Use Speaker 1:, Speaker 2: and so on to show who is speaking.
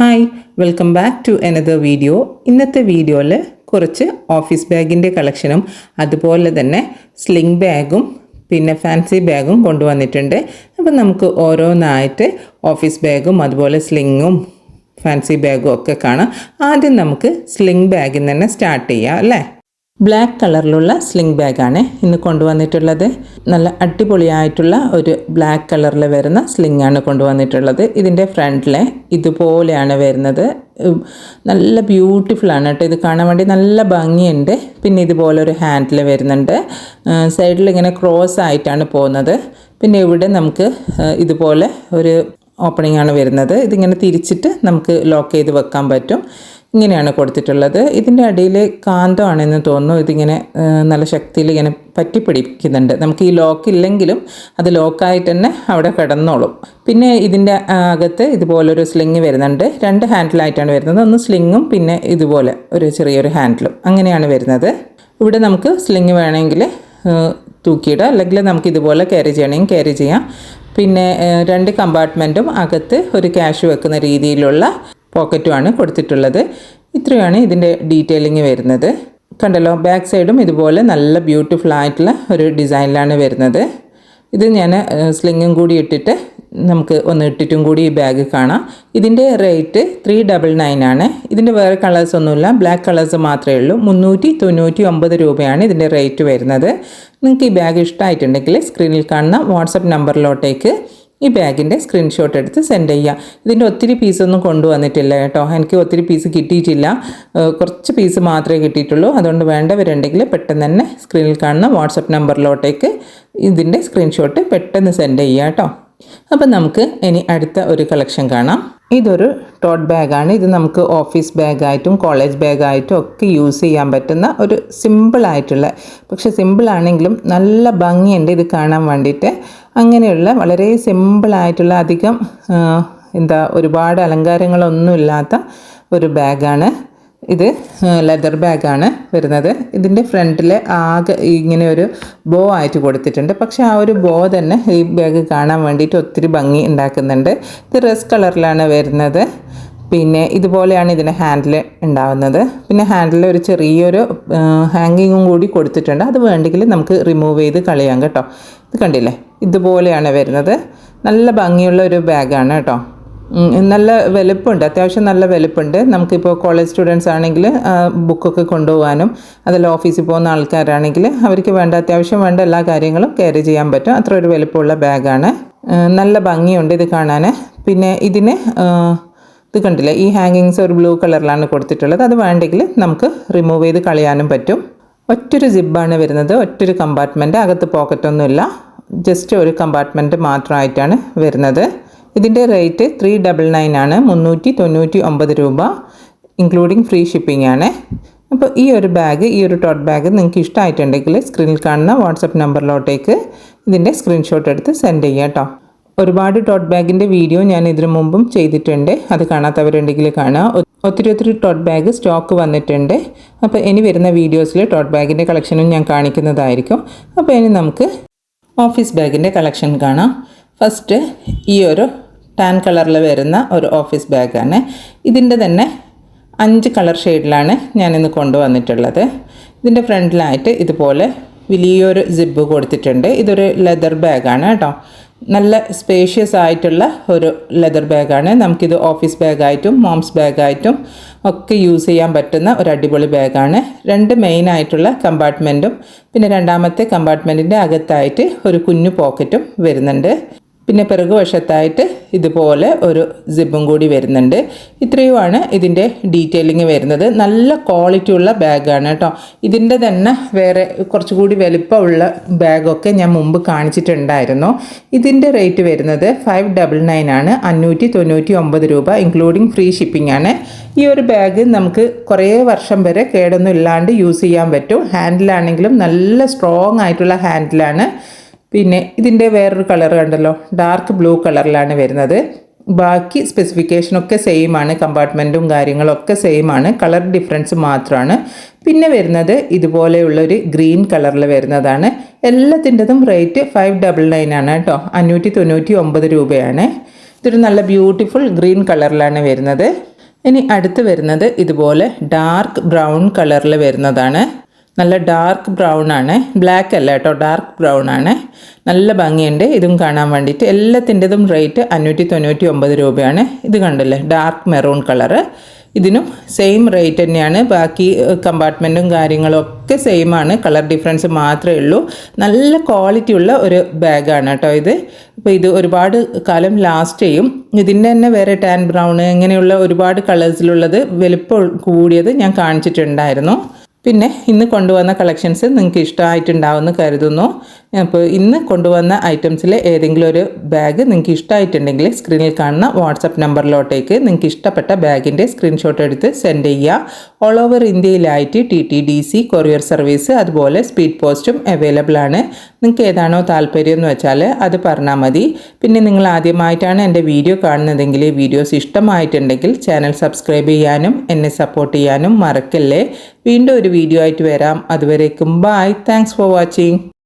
Speaker 1: Hi welcome back to another video. ഇന്നത്തെ വീഡിയോയിൽ കുറച്ച് ഓഫീസ് ബാഗിന്റെ കളക്ഷനും അതുപോലെ തന്നെ സ്ലിംഗ് ബാഗും പിന്നെ ഫാൻസി ബാഗും കൊണ്ടുവന്നിട്ടുണ്ട്. അപ്പം നമുക്ക് ഓരോന്നായിട്ട് ഓഫീസ് ബാഗും അതുപോലെ സ്ലിങ്ങും ഫാൻസി ബാഗും ഒക്കെ കാണാം. ആദ്യം നമുക്ക് സ്ലിംഗ് ബാഗിൽ തന്നെ സ്റ്റാർട്ട് ചെയ്യാം അല്ലേ? ബ്ലാക്ക് കളറിലുള്ള സ്ലിംഗ് ബാഗാണ് ഇന്ന് കൊണ്ടുവന്നിട്ടുള്ളത്. നല്ല അടിപൊളിയായിട്ടുള്ള ഒരു ബ്ലാക്ക് കളറിൽ വരുന്ന സ്ലിംഗ് ആണ് കൊണ്ടുവന്നിട്ടുള്ളത്. ഇതിന്റെ ഫ്രണ്ടിലെ ഇതുപോലെയാണ് വരുന്നത്. നല്ല ബ്യൂട്ടിഫുൾ ആണ് കേട്ടോ. ഇത് കാണാൻ വേണ്ടി നല്ല ഭംഗിയുണ്ട്. പിന്നെ ഇതുപോലെ ഒരു ഹാൻഡിൽ വരുന്നുണ്ട്. സൈഡിൽ ഇങ്ങനെ ക്രോസ് ആയിട്ടാണ് പോകുന്നത്. പിന്നെ ഇവിടെ നമുക്ക് ഇതുപോലെ ഒരു ഓപ്പണിംഗ് ആണ് വരുന്നത്. ഇതിങ്ങനെ തിരിച്ചിട്ട് നമുക്ക് ലോക്ക് ചെയ്ത് വെക്കാൻ പറ്റും. ഇങ്ങനെയാണ് കൊടുത്തിട്ടുള്ളത്. ഇതിന്റെ അടിയിൽ കാന്തമാണെന്ന് തോന്നുന്നു. ഇതിങ്ങനെ നല്ല ശക്തിയിൽ ഇങ്ങനെ പറ്റിപ്പിടിക്കുന്നുണ്ട്. നമുക്ക് ഈ ലോക്ക് ഇല്ലെങ്കിലും അത് ലോക്കായിട്ട് തന്നെ അവിടെ കിടന്നോളും. പിന്നെ ഇതിന്റെ അകത്ത് ഇതുപോലൊരു സ്ലിങ് വരുന്നുണ്ട്. രണ്ട് ഹാൻഡിലായിട്ടാണ് വരുന്നത്. ഒന്ന് സ്ലിങ്ങും പിന്നെ ഇതുപോലെ ഒരു ചെറിയൊരു ഹാൻഡിലും അങ്ങനെയാണ് വരുന്നത്. ഇവിടെ നമുക്ക് സ്ലിങ് വേണമെങ്കിൽ തൂക്കിയിടുക തൂക്കിയിടാം. അല്ലെങ്കിൽ നമുക്ക് ഇതുപോലെ ക്യാരി ചെയ്യണമെങ്കിൽ ക്യാരി ചെയ്യാം. പിന്നെ രണ്ട് കമ്പാർട്ട്മെന്റും അകത്ത് ഒരു ക്യാഷ് വെക്കുന്ന രീതിയിലുള്ള പോക്കറ്റുമാണ് കൊടുത്തിട്ടുള്ളത്. ഇത്രയാണ് ഇതിന്റെ ഡീറ്റെയിലിംഗ് വരുന്നത്. കണ്ടല്ലോ ബാക്ക് സൈഡും ഇതുപോലെ നല്ല ബ്യൂട്ടിഫുൾ ആയിട്ടുള്ള ഒരു ഡിസൈനിലാണ് വരുന്നത്. ഇത് ഞാൻ സ്ലിങ്ങും കൂടി ഇട്ടിട്ട് നമുക്ക് ഒന്ന് ഇട്ടിട്ടും കൂടി ഈ ബാഗ് കാണാം. ഇതിന്റെ റേറ്റ് ത്രീ ഡബിൾ നയൻ ആണ്. ഇതിന്റെ വേറെ കളേഴ്സ് ഒന്നുമില്ല ബ്ലാക്ക് കളേഴ്സ് മാത്രമേ ഉള്ളൂ. മുന്നൂറ്റി തൊണ്ണൂറ്റി ഒമ്പത് രൂപയാണ് ഇതിന്റെ റേറ്റ് വരുന്നത്. നിങ്ങൾക്ക് ഈ ബാഗ് ഇഷ്ടമായിട്ടുണ്ടെങ്കിൽ സ്ക്രീനിൽ കാണുന്ന വാട്സപ്പ് നമ്പറിലോട്ടേക്ക് ഈ ബാഗിന്റെ സ്ക്രീൻഷോട്ട് എടുത്ത് സെൻഡ് ചെയ്യുക. ഇതിന്റെ ഒത്തിരി പീസൊന്നും കൊണ്ടുവന്നിട്ടില്ല കേട്ടോ. എനിക്ക് ഒത്തിരി പീസ് കിട്ടിയിട്ടില്ല. കുറച്ച് പീസ് മാത്രമേ കിട്ടിയിട്ടുള്ളൂ. അതുകൊണ്ട് വേണ്ടവരുണ്ടെങ്കിൽ പെട്ടെന്ന് തന്നെ സ്ക്രീനിൽ കാണുന്ന വാട്സപ്പ് നമ്പറിലോട്ടേക്ക് ഇതിന്റെ സ്ക്രീൻഷോട്ട് പെട്ടെന്ന് സെൻഡ് ചെയ്യുക കേട്ടോ. അപ്പം നമുക്ക് ഇനി അടുത്ത ഒരു കളക്ഷൻ കാണാം. ഇതൊരു ടോട്ട് ബാഗാണ് ഇത് നമുക്ക് ഓഫീസ് ബാഗായിട്ടും കോളേജ് ബാഗായിട്ടും ഒക്കെ യൂസ് ചെയ്യാൻ പറ്റുന്ന ഒരു സിമ്പിളായിട്ടുള്ള പക്ഷെ സിമ്പിളാണെങ്കിലും നല്ല ഭംഗിയുണ്ട് ഇത് കാണാൻ വേണ്ടിയിട്ട്. അങ്ങനെയുള്ള വളരെ സിമ്പിളായിട്ടുള്ള അധികം എന്താ ഒരുപാട് അലങ്കാരങ്ങളൊന്നും ഇല്ലാത്ത ഒരു ബാഗാണ് ഇത് ലെതർ ബാഗാണ് വരുന്നത്. ഇതിന്റെ ഫ്രണ്ടിൽ ആകെ ഇങ്ങനെ ഒരു ബോ ആയിട്ട് കൊടുത്തിട്ടുണ്ട്. പക്ഷേ ആ ഒരു ബോ തന്നെ ഈ ബാഗ് കാണാൻ വേണ്ടിയിട്ട് ഒത്തിരി ഭംഗി ഉണ്ടാക്കുന്നുണ്ട്. ഇത് റെസ് കളറിലാണ് വരുന്നത്. പിന്നെ ഇതുപോലെയാണ് ഇതിന്റെ ഹാൻഡിൽ ഉണ്ടാവുന്നത്. പിന്നെ ഹാൻഡിൽ ഒരു ചെറിയൊരു ഹാങ്ങിങ്ങും കൂടി കൊടുത്തിട്ടുണ്ട്. അത് വേണ്ടെങ്കിൽ നമുക്ക് റിമൂവ് ചെയ്ത് കളയാം കേട്ടോ. ഇത് കണ്ടില്ലേ? ഇതുപോലെയാണ് വരുന്നത്. നല്ല ഭംഗിയുള്ള ഒരു ബാഗാണ് കേട്ടോ. നല്ല വലുപ്പമുണ്ട് അത്യാവശ്യം നല്ല വലുപ്പമുണ്ട് നമുക്കിപ്പോൾ കോളേജ് സ്റ്റുഡൻസ് ആണെങ്കിൽ ബുക്കൊക്കെ കൊണ്ടുപോകാനും അതല്ല ഓഫീസിൽ പോകുന്ന ആൾക്കാരാണെങ്കിൽ അവർക്ക് വേണ്ട അത്യാവശ്യം വേണ്ട എല്ലാ കാര്യങ്ങളും ക്യാരി ചെയ്യാൻ പറ്റും. അത്ര ഒരു വലുപ്പമുള്ള ബാഗാണ് നല്ല ഭംഗിയുണ്ട് ഇത് കാണാൻ. പിന്നെ ഇതിന് ഇത് കണ്ടില്ലേ? ഈ ഹാങ്ങിങ്സ് ഒരു ബ്ലൂ കളറിലാണ് കൊടുത്തിട്ടുള്ളത്. അത് വേണ്ടെങ്കിൽ നമുക്ക് റിമൂവ് ചെയ്ത് കളയാനും പറ്റും. ഒറ്റൊരു ജിബാണ് വരുന്നത്. ഒറ്റൊരു കമ്പാർട്ട്മെന്റ് അകത്ത് പോക്കറ്റൊന്നുമില്ല ജസ്റ്റ് ഒരു കമ്പാർട്ട്മെന്റ് മാത്രമായിട്ടാണ് വരുന്നത്. ഇതിന്റെ റേറ്റ് ത്രീ ഡബിൾ നയൻ ആണ്. മുന്നൂറ്റി തൊണ്ണൂറ്റി ഒമ്പത് രൂപ ഇൻക്ലൂഡിങ് ഫ്രീ ഷിപ്പിംഗ് ആണ്. അപ്പോൾ ഈ ഒരു ബാഗ് ഈ ഒരു ടോട്ട് ബാഗ് നിങ്ങൾക്ക് ഇഷ്ടമായിട്ടുണ്ടെങ്കിൽ സ്ക്രീനിൽ കാണുന്ന വാട്സപ്പ് നമ്പറിലോട്ടേക്ക് ഇതിന്റെ സ്ക്രീൻഷോട്ട് എടുത്ത് സെൻഡ് ചെയ്യാം കേട്ടോ ഒരുപാട് ടോട്ട് ബാഗിന്റെ വീഡിയോ ഞാൻ ഇതിനു മുമ്പും ചെയ്തിട്ടുണ്ട്. അത് കാണാത്തവരുണ്ടെങ്കിൽ കാണുക ഒത്തിരി ഒത്തിരി ടോട്ട് ബാഗ് സ്റ്റോക്ക് വന്നിട്ടുണ്ട്. അപ്പോൾ ഇനി വരുന്ന വീഡിയോസിൽ ടോട്ട് ബാഗിന്റെ കളക്ഷനും ഞാൻ കാണിക്കുന്നതായിരിക്കും. അപ്പോൾ ഇനി നമുക്ക് ഓഫീസ് ബാഗിന്റെ കളക്ഷൻ കാണാം. ഫസ്റ്റ് ഈ ഒരു ടാൻ കളറിൽ വരുന്ന ഒരു ഓഫീസ് ബാഗാണ് ഇതിന്റെ തന്നെ അഞ്ച് കളർ ഷെയ്ഡിലാണ് ഞാനിന്ന് കൊണ്ടുവന്നിട്ടുള്ളത്. ഇതിന്റെ ഫ്രണ്ടിലായിട്ട് ഇതുപോലെ വലിയൊരു സിബ് കൊടുത്തിട്ടുണ്ട്. ഇതൊരു ലെതർ ബാഗാണ് കേട്ടോ. നല്ല സ്പേഷ്യസ് ആയിട്ടുള്ള ഒരു ലെതർ ബാഗാണ് നമുക്കിത് ഓഫീസ് ബാഗായിട്ടും മോംസ് ബാഗായിട്ടും ഒക്കെ യൂസ് ചെയ്യാൻ പറ്റുന്ന ഒരു അടിപൊളി ബാഗാണ് രണ്ട് മെയിൻ ആയിട്ടുള്ള കമ്പാർട്ട്മെന്റും പിന്നെ രണ്ടാമത്തെ കമ്പാർട്ട്മെന്റിന്റെ അകത്തായിട്ട് ഒരു കുഞ്ഞു പോക്കറ്റും വരുന്നുണ്ട്. പിന്നെ പിറകു വശത്തായിട്ട് ഇതുപോലെ ഒരു സിബും കൂടി വരുന്നുണ്ട്. ഇത്രയുമാണ് ഇതിന്റെ ഡീറ്റെയിലിംഗ് വരുന്നത്. നല്ല ക്വാളിറ്റി ഉള്ള ബാഗാണ് കേട്ടോ. ഇതിന്റെ തന്നെ വേറെ കുറച്ചുകൂടി വലിപ്പമുള്ള ബാഗൊക്കെ ഞാൻ മുമ്പ് കാണിച്ചിട്ടുണ്ടായിരുന്നു. ഇതിന്റെ റേറ്റ് വരുന്നത് ഫൈവ് ഡബിൾ നയൻ ആണ്. അഞ്ഞൂറ്റി തൊണ്ണൂറ്റി ഒമ്പത് രൂപ ഇൻക്ലൂഡിങ് ഫ്രീ ഷിപ്പിംഗ് ആണ്. ഈ ഒരു ബാഗ് നമുക്ക് കുറേ വർഷം വരെ കേടൊന്നും ഇല്ലാണ്ട് യൂസ് ചെയ്യാൻ പറ്റും. ഹാൻഡിലാണെങ്കിലും നല്ല സ്ട്രോങ് ആയിട്ടുള്ള ഹാൻഡിലാണ് പിന്നെ ഇതിന്റെ വേറൊരു കളർ കണ്ടല്ലോ ഡാർക്ക് ബ്ലൂ കളറിലാണ് വരുന്നത്. ബാക്കി സ്പെസിഫിക്കേഷനൊക്കെ സെയിം ആണ് കമ്പാർട്ട്മെന്റും കാര്യങ്ങളൊക്കെ സെയിം ആണ് കളർ ഡിഫറൻസ് മാത്രമാണ്. പിന്നെ വരുന്നത് ഇതുപോലെയുള്ളൊരു ഗ്രീൻ കളറിൽ വരുന്നതാണ്. എല്ലാത്തിന്റെതും റേറ്റ് ഫൈവ് ഡബിൾ നയൻ ആണ് കേട്ടോ അഞ്ഞൂറ്റി തൊണ്ണൂറ്റി ഒമ്പത് രൂപയാണ്. ഇതൊരു നല്ല ബ്യൂട്ടിഫുൾ ഗ്രീൻ കളറിലാണ് വരുന്നത്. ഇനി അടുത്ത് വരുന്നത് ഇതുപോലെ ഡാർക്ക് ബ്രൗൺ കളറിൽ വരുന്നതാണ്. നല്ല ഡാർക്ക് ബ്രൗൺ ആണ്. ബ്ലാക്ക് അല്ല കേട്ടോ ഡാർക്ക് ബ്രൗൺ ആണ്. നല്ല ഭംഗിയുണ്ട്. ഇതും കാണാൻ വേണ്ടിയിട്ട് എല്ലാത്തിന്റെതും റേറ്റ് അഞ്ഞൂറ്റി തൊണ്ണൂറ്റി ഒമ്പത് രൂപയാണ്. ഇത് കണ്ടല്ലേ ഡാർക്ക് മെറൂൺ കളറ് ഇതിനും സെയിം റേറ്റ് തന്നെയാണ്. ബാക്കി കമ്പാർട്ട്മെന്റും കാര്യങ്ങളും ഒക്കെ സെയിം ആണ്. കളർ ഡിഫറൻസ് മാത്രമേ ഉള്ളൂ. നല്ല ക്വാളിറ്റി ഉള്ള ഒരു ബാഗാണ് കേട്ടോ ഇത്. അപ്പോൾ ഇത് ഒരുപാട് കാലം ലാസ്റ്റ് ചെയ്യും. ഇതിന്റെ തന്നെ വേറെ ടാൻ ബ്രൗൺ ഇങ്ങനെയുള്ള ഒരുപാട് കളേഴ്സിലുള്ളത് വലുപ്പം കൂടിയത് ഞാൻ കാണിച്ചിട്ടുണ്ടായിരുന്നു. പിന്നെ ഇന്ന് കൊണ്ടുവന്ന കളക്ഷൻസ് നിങ്ങൾക്ക് ഇഷ്ടമായിട്ടുണ്ടാവുമെന്ന് കരുതുന്നു. അപ്പോൾ ഇന്ന് കൊണ്ടുവന്ന ഐറ്റംസിൽ ഏതെങ്കിലും ഒരു ബാഗ് നിങ്ങൾക്ക് ഇഷ്ടമായിട്ടുണ്ടെങ്കിൽ സ്ക്രീനിൽ കാണുന്ന വാട്സപ്പ് നമ്പറിലോട്ടേക്ക് നിങ്ങൾക്ക് ഇഷ്ടപ്പെട്ട ബാഗിന്റെ സ്ക്രീൻഷോട്ട് എടുത്ത് സെൻഡ് ചെയ്യുക. All over ഇന്ത്യയിലായിട്ട് T T D C courier service അതുപോലെ സ്പീഡ് പോസ്റ്റും അവൈലബിൾ ആണ്. നിങ്ങൾക്ക് ഏതാണോ താല്പര്യം എന്ന് വെച്ചാൽ അത് പറഞ്ഞാൽ മതി. പിന്നെ നിങ്ങൾ ആദ്യമായിട്ടാണ് എന്റെ വീഡിയോ കാണുന്നതെങ്കിൽ വീഡിയോസ് ഇഷ്ടമായിട്ടുണ്ടെങ്കിൽ ചാനൽ സബ്സ്ക്രൈബ് ചെയ്യാനും എന്നെ സപ്പോർട്ട് ചെയ്യാനും മറക്കല്ലേ. വീണ്ടും ഒരു വീഡിയോ ആയിട്ട് വരാം. അതുവരേക്കും ബായ് താങ്ക്സ് ഫോർ വാച്ചിങ്